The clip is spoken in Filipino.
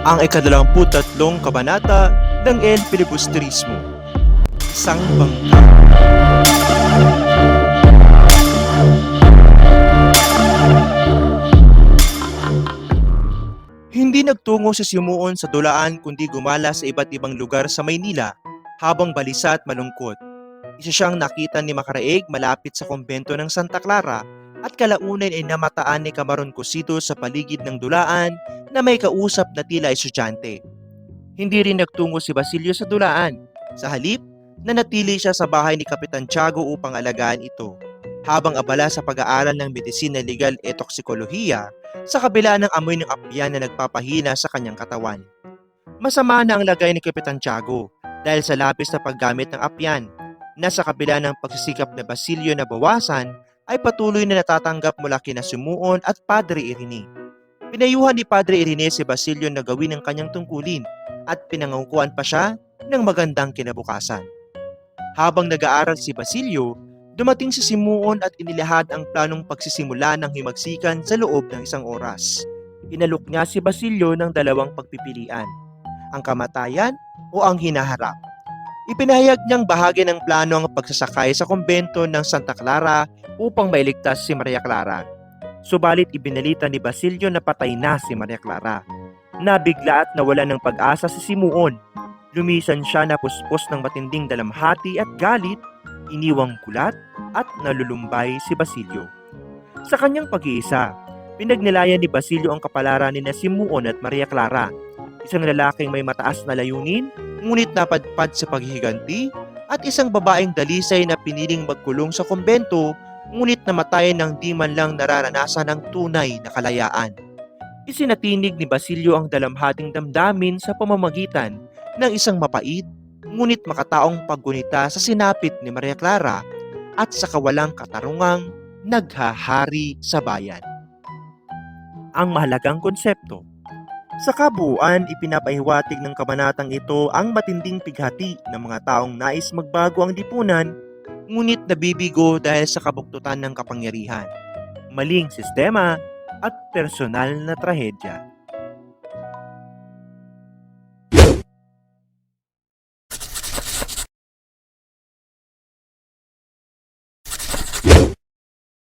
ang ikadalawamputatlong kabanata ng El Filibusterismo. Isang bangka. Hindi nagtungo si Simuon sa dulaan kundi gumala sa iba't ibang lugar sa Maynila habang balisa at malungkot. Isa siyang nakita ni Macaraig malapit sa kumbento ng Santa Clara at kalaunan ay namataan ni Camaron Cosito sa paligid ng dulaan na may kausap na tila estudyante. Hindi rin nagtungo si Basilio sa dulaan. Sa halip, nanatili siya sa bahay ni Kapitan Tiago upang alagaan ito. Habang abala sa pag-aaral ng medisina legal e toksikolohiya, sa kabila ng amoy ng apyan na nagpapahina sa kanyang katawan. Masama na ang lagay ni Kapitan Tiago dahil sa labis na paggamit ng apyan na sa kabila ng pagsisikap na Basilio na bawasan ay patuloy na natatanggap mula kina Sumuon at Padre Irene. Pinayuhan ni Padre Irene si Basilio na gawin ang kanyang tungkulin at pinangunguan pa siya ng magandang kinabukasan. Habang nag-aaral si Basilio, dumating si Simuon at inilahad ang planong pagsisimula ng himagsikan sa loob ng isang oras. Inalok niya si Basilio ng dalawang pagpipilian, ang kamatayan o ang hinaharap. Ipinahayag niyang bahagi ng plano ang pagsasakay sa kumbento ng Santa Clara upang mailigtas si Maria Clara. Subalit ibinalita ni Basilio na patay na si Maria Clara. Nabigla at nawala ng pag-asa si Simuon. Lumisan siya na puspos ng matinding dalamhati at galit, iniwang kulat at nalulumbay si Basilio. Sa kanyang pag-iisa, pinagnilayan ni Basilio ang kapalaran ni na Simuon at Maria Clara, isang lalaking may mataas na layunin, ngunit napadpad sa paghihiganti, at isang babaeng dalisay na piniling magkulong sa kumbento, ngunit namatayan ng di man lang nararanasan ng tunay na kalayaan. Isinatinig ni Basilio ang dalamhating damdamin sa pamamagitan ng isang mapait, ngunit makataong paggunita sa sinapit ni Maria Clara at sa kawalang katarungang naghahari sa bayan. Ang mahalagang konsepto Sa kabuuan, ipinapahiwatig ng kabanatang ito ang matinding pighati ng mga taong nais magbago ang lipunan, ngunit nabibigo dahil sa kabuktutan ng kapangyarihan, maling sistema at personal na trahedya.